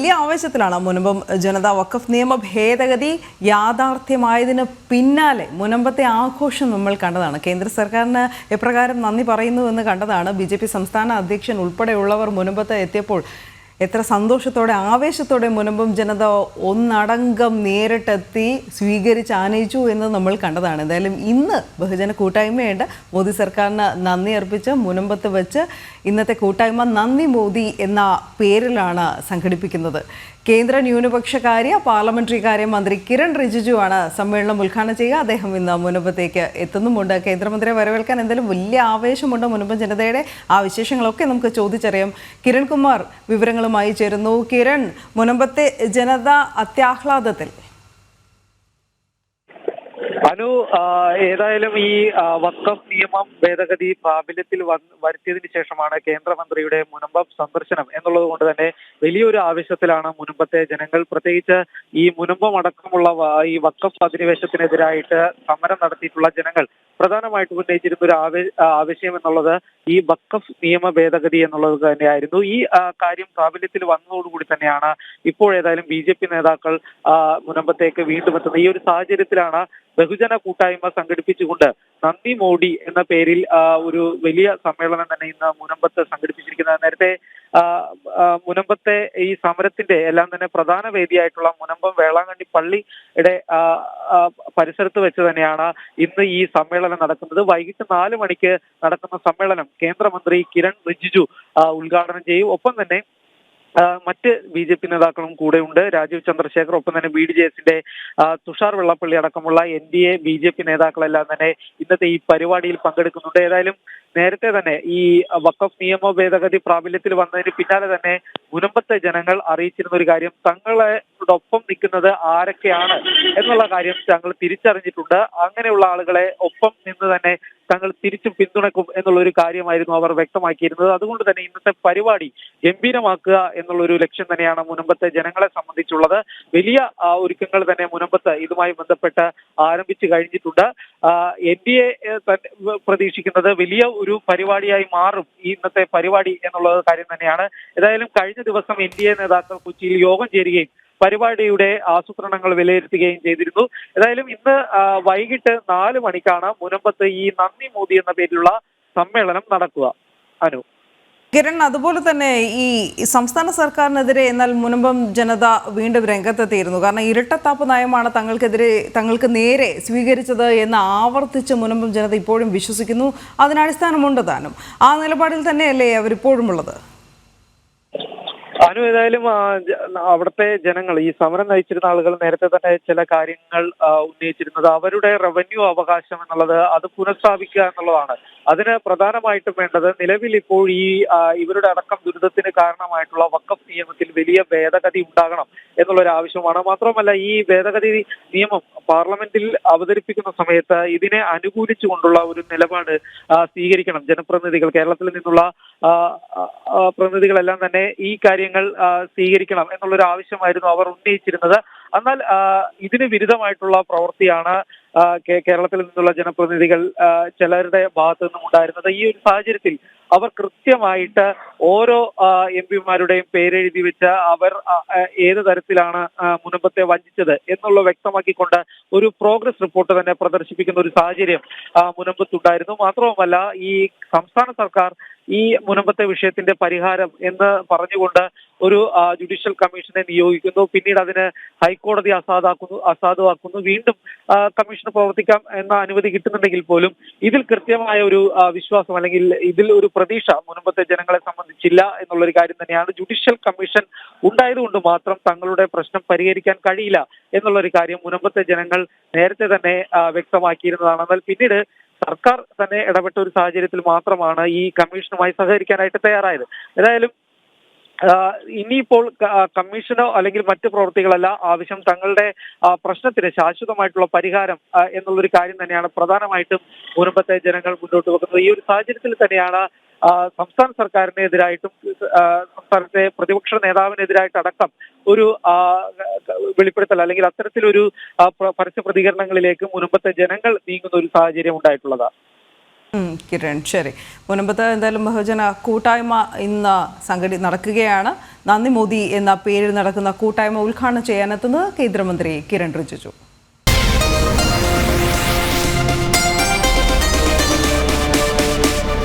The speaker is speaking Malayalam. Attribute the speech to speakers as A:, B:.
A: വലിയ ആവേശത്തിലാണ് മുനമ്പം ജനതാ വഖഫ് നിയമ ഭേദഗതി യാഥാർത്ഥ്യമായതിന് പിന്നാലെ മുനമ്പത്തെ ആഘോഷം നമ്മൾ കണ്ടതാണ്. കേന്ദ്ര സർക്കാരിന് എപ്രകാരം നന്ദി പറയുന്നു എന്ന് കണ്ടതാണ് ബി സംസ്ഥാന അധ്യക്ഷൻ ഉൾപ്പെടെയുള്ളവർ മുനമ്പത്ത് എത്തിയപ്പോൾ എത്ര സന്തോഷത്തോടെ ആവേശത്തോടെ മുനമ്പം ജനത ഒന്നടങ്കം നേരിട്ടെത്തി സ്വീകരിച്ച് ആനയിച്ചു എന്ന് നമ്മൾ കണ്ടതാണ്. എന്തായാലും ഇന്ന് ബഹുജന കൂട്ടായ്മയുണ്ട്. മോദി സർക്കാരിന് നന്ദി അർപ്പിച്ച് മുനമ്പത്ത് വെച്ച് ഇന്നത്തെ കൂട്ടായ്മ നന്ദി മോദി എന്ന പേരിലാണ് സംഘടിപ്പിക്കുന്നത്. കേന്ദ്ര ന്യൂനപക്ഷ കാര്യ പാർലമെന്ററി കാര്യ മന്ത്രി കിരൺ റിജിജുവാണ് സമ്മേളനം ഉദ്ഘാടനം ചെയ്യുക. അദ്ദേഹം ഇന്ന് മുനമ്പത്തേക്ക് എത്തുന്നുമുണ്ട്. കേന്ദ്രമന്ത്രിയെ വരവേൽക്കാൻ എന്തായാലും വലിയ ആവേശമുണ്ട് മുനമ്പം ജനതയുടെ? ആ വിശേഷങ്ങളൊക്കെ നമുക്ക് ചോദിച്ചറിയാം. കിരൺ കുമാർ വിവരങ്ങളുമായി ചേരുന്നു. കിരൺ മുനമ്പത്തെ ജനത അത്യാഹ്ലാദത്തിൽ.
B: അനു ഏതായാലും ഈ വക്കം നിയമം ഭേദഗതി പ്രാബല്യത്തിൽ വരുത്തിയതിനു ശേഷമാണ് കേന്ദ്രമന്ത്രിയുടെ മുനമ്പം സന്ദർശനം എന്നുള്ളത് കൊണ്ട് തന്നെ വലിയൊരു ആവശ്യത്തിലാണ് മുനമ്പത്തെ ജനങ്ങൾ. പ്രത്യേകിച്ച് ഈ മുനമ്പം അടക്കമുള്ള ഈ വക്കം അധിനിവേശത്തിനെതിരായിട്ട് സമരം നടത്തിയിട്ടുള്ള ജനങ്ങൾ പ്രധാനമായിട്ടും ഉന്നയിച്ചിരുന്ന ഒരു ആവേ- ആവശ്യം എന്നുള്ളത് ഈ വക്കഫ് നിയമ ഭേദഗതി എന്നുള്ളത് തന്നെയായിരുന്നു. ഈ കാര്യം പ്രാബല്യത്തിൽ വന്നതോടുകൂടി തന്നെയാണ് ഇപ്പോൾ ഏതായാലും ബി ജെ പി നേതാക്കൾ മുനമ്പത്തേക്ക് വീണ്ടും എത്തുന്നത്. ഈ ഒരു സാഹചര്യത്തിലാണ് ബഹുജന കൂട്ടായ്മ സംഘടിപ്പിച്ചുകൊണ്ട് നന്ദി മോഡി എന്ന പേരിൽ ഒരു വലിയ സമ്മേളനം തന്നെ ഇന്ന് മുനമ്പത്ത് സംഘടിപ്പിച്ചിരിക്കുന്നത്. നേരത്തെ മുനമ്പത്തെ ഈ സമരത്തിന്റെ എല്ലാം തന്നെ പ്രധാന വേദിയായിട്ടുള്ള മുനമ്പം വേളാങ്കണ്ണി പള്ളിയുടെ പരിസരത്ത് വെച്ച് തന്നെയാണ് ഇന്ന് ഈ സമ്മേളനം നടക്കുന്നത്. വൈകിട്ട് നാല് മണിക്ക് നടക്കുന്ന സമ്മേളനം കേന്ദ്രമന്ത്രി കിരൺ റിജിജു ഉദ്ഘാടനം ചെയ്യും. ഒപ്പം തന്നെ മറ്റ് ബി ജെ പി നേതാക്കളും കൂടെയുണ്ട് രാജീവ് ചന്ദ്രശേഖർ ഒപ്പം തന്നെ ബി ഡി ജെ എസിന്റെ തുഷാർ വെള്ളപ്പള്ളി അടക്കമുള്ള N D A B J P നേതാക്കളെല്ലാം തന്നെ ഇന്നത്തെ ഈ പരിപാടിയിൽ പങ്കെടുക്കുന്നുണ്ട്. ഏതായാലും നേരത്തെ തന്നെ ഈ വഖഫ് നിയമ ഭേദഗതി പ്രാബല്യത്തിൽ വന്നതിന് പിന്നാലെ തന്നെ മുനമ്പത്തെ ജനങ്ങൾ അറിയിച്ചിരുന്ന ഒരു കാര്യം തങ്ങളോടൊപ്പം നിൽക്കുന്നത് ആരൊക്കെയാണ് എന്നുള്ള കാര്യം തങ്ങൾ തിരിച്ചറിഞ്ഞിട്ടുണ്ട്. അങ്ങനെയുള്ള ആളുകളെ ഒപ്പം നിന്ന് തന്നെ തങ്ങൾ തിരിച്ചും പിന്തുണക്കും എന്നുള്ള ഒരു കാര്യമായിരുന്നു അവർ വ്യക്തമാക്കിയിരുന്നത്. അതുകൊണ്ട് തന്നെ ഇന്നത്തെ പരിപാടി ഗംഭീരമാക്കുക എന്നുള്ള ഒരു ലക്ഷ്യം തന്നെയാണ് മുനമ്പത്തെ ജനങ്ങളെ സംബന്ധിച്ചുള്ളത്. വലിയ ഒരുക്കങ്ങൾ തന്നെ മുനമ്പത്ത് ഇതുമായി ബന്ധപ്പെട്ട് ആരംഭിച്ചു കഴിഞ്ഞിട്ടുണ്ട്. എൻ ഡി എ പ്രതീക്ഷിക്കുന്നത് വലിയ ഒരു പരിപാടിയായി മാറും ഈ ഇന്നത്തെ പരിപാടി എന്നുള്ള കാര്യം തന്നെയാണ്. ഏതായാലും കഴിഞ്ഞ ദിവസം എൻ ഡി എ നേതാക്കൾ കൊച്ചിയിൽ യോഗം ചേരുകയും പരിപാടിയുടെ ആസൂത്രണങ്ങൾ വിലയിരുത്തുകയും ചെയ്തിരുന്നു. ഏതായാലും ഇന്ന് വൈകിട്ട് നാല് മണിക്കാണ് മുനമ്പത്ത് ഈ നന്ദി മോദി എന്ന പേരിലുള്ള സമ്മേളനം നടക്കുക. അനു.
A: കിരൺ അതുപോലെ തന്നെ ഈ സംസ്ഥാന സർക്കാരിനെതിരെ എന്നാൽ മുനമ്പം ജനത വീണ്ടും രംഗത്തെത്തിയിരുന്നു. കാരണം ഇരട്ടത്താപ്പ് നയമാണ് തങ്ങൾക്കെതിരെ തങ്ങൾക്ക് നേരെ സ്വീകരിച്ചത് എന്ന് ആവർത്തിച്ച് മുനമ്പം ജനത ഇപ്പോഴും വിശ്വസിക്കുന്നു. അതിനടിസ്ഥാനമുണ്ട് താനും. ആ നിലപാടിൽ തന്നെയല്ലേ അവരിപ്പോഴും ഉള്ളത്
B: അനു ഏതായാലും അവിടുത്തെ ജനങ്ങൾ ഈ സമരം നയിച്ചിരുന്ന ആളുകൾ നേരത്തെ തന്നെ ചില കാര്യങ്ങൾ ഉന്നയിച്ചിരുന്നത് അവരുടെ റവന്യൂ അവകാശം എന്നുള്ളത് അത് പുനഃസ്ഥാപിക്കുക എന്നുള്ളതാണ്. അതിന് പ്രധാനമായിട്ടും വേണ്ടത് നിലവിൽ ഇപ്പോൾ ഈ ഇവരുടെ അടക്കം ദുരിതത്തിന് കാരണമായിട്ടുള്ള വക്കഫ് നിയമത്തിൽ വലിയ ഭേദഗതി ഉണ്ടാകണം എന്നുള്ളൊരു ആവശ്യമാണ്. മാത്രമല്ല ഈ ഭേദഗതി നിയമം പാർലമെന്റിൽ അവതരിപ്പിക്കുന്ന സമയത്ത് ഇതിനെ അനുകൂലിച്ചുകൊണ്ടുള്ള ഒരു നിലപാട് സ്വീകരിക്കണം. ജനപ്രതിനിധികൾ കേരളത്തിൽ നിന്നുള്ള പ്രതിനിധികളെല്ലാം തന്നെ ഈ കാര്യങ്ങൾ സ്വീകരിക്കണം. എന്നുള്ളൊരു ആവശ്യമായിരുന്നു അവർ ഉന്നയിച്ചിരുന്നത്. എന്നാൽ ഇതിന് വിരുദ്ധമായിട്ടുള്ള പ്രവൃത്തിയാണ് കേരളത്തിൽ നിന്നുള്ള ജനപ്രതിനിധികൾ ചിലരുടെ ഭാഗത്തു നിന്നും ഉണ്ടായിരുന്നത്. ഈ ഒരു സാഹചര്യത്തിൽ അവർ കൃത്യമായിട്ട് ഓരോ എം പിമാരുടെയും പേരെഴുതി വെച്ച് അവർ ഏത് തരത്തിലാണ് മുനമ്പത്തെ വഞ്ചിച്ചത് എന്നുള്ള വ്യക്തമാക്കിക്കൊണ്ട് ഒരു പ്രോഗ്രസ് റിപ്പോർട്ട് തന്നെ പ്രദർശിപ്പിക്കുന്ന ഒരു സാഹചര്യം മുനമ്പത്തുണ്ടായിരുന്നു. മാത്രവുമല്ല ഈ സംസ്ഥാന സർക്കാർ ഈ മുനമ്പത്തെ വിഷയത്തിന്റെ പരിഹാരം എന്ന് പറഞ്ഞുകൊണ്ട് ഒരു ജുഡീഷ്യൽ കമ്മീഷനെ നിയോഗിക്കുന്നു. പിന്നീട് അതിന് ഹൈക്കോടതി അസാധാക്കുന്നു അസാധുവാക്കുന്നു. വീണ്ടും കമ്മീഷന് പ്രവർത്തിക്കാം എന്ന അനുമതി കിട്ടുന്നുണ്ടെങ്കിൽ പോലും ഇതിൽ കൃത്യമായ ഒരു വിശ്വാസം അല്ലെങ്കിൽ ഇതിൽ ഒരു പ്രതീക്ഷ മുനമ്പത്തെ ജനങ്ങളെ സംബന്ധിച്ചില്ല എന്നുള്ളൊരു കാര്യം തന്നെയാണ്. ജുഡീഷ്യൽ കമ്മീഷൻ ഉണ്ടായതുകൊണ്ട് മാത്രം തങ്ങളുടെ പ്രശ്നം പരിഹരിക്കാൻ കഴിയില്ല എന്നുള്ള ഒരു കാര്യം മുനമ്പത്തെ ജനങ്ങൾ നേരത്തെ തന്നെ വ്യക്തമാക്കിയിരുന്നതാണ്. എന്നാൽ പിന്നീട് സർക്കാർ തന്നെ ഇടപെട്ട ഒരു സാഹചര്യത്തിൽ മാത്രമാണ് ഈ കമ്മീഷനുമായി സഹകരിക്കാനായിട്ട് തയ്യാറായത്. ഏതായാലും ഇനിയിപ്പോൾ കമ്മീഷനോ അല്ലെങ്കിൽ മറ്റ് പ്രവൃത്തികളല്ല ആവശ്യം തങ്ങളുടെ പ്രശ്നത്തിന് ശാശ്വതമായിട്ടുള്ള പരിഹാരം എന്നുള്ളൊരു കാര്യം തന്നെയാണ് പ്രധാനമായിട്ടും മുൻപത്തെ ജനങ്ങൾ മുന്നോട്ട് വെക്കുന്നത്. ഈ ഒരു സാഹചര്യത്തിൽ തന്നെയാണ് സംസ്ഥാന സർക്കാരിനെതിരായിട്ടും സംസ്ഥാനത്തെ പ്രതിപക്ഷ നേതാവിനെതിരായിട്ടടക്കം ഒരു വെളിപ്പെടുത്തൽ അല്ലെങ്കിൽ അത്തരത്തിലൊരു പരസ്യ പ്രതികരണങ്ങളിലേക്ക് മുൻപത്തെ ജനങ്ങൾ നീങ്ങുന്ന ഒരു സാഹചര്യം ഉണ്ടായിട്ടുള്ളതാണ്
A: കിരൺ ശരി. മുൻപത്തെ എന്തായാലും ബഹുജന കൂട്ടായ്മ ഇന്ന് സംഘടി നടക്കുകയാണ്. നന്ദി മോദി എന്ന പേരിൽ നടക്കുന്ന കൂട്ടായ്മ ഉദ്ഘാടനം ചെയ്യാനെത്തുന്നത് കേന്ദ്രമന്ത്രി കിരൺ റിജിജു.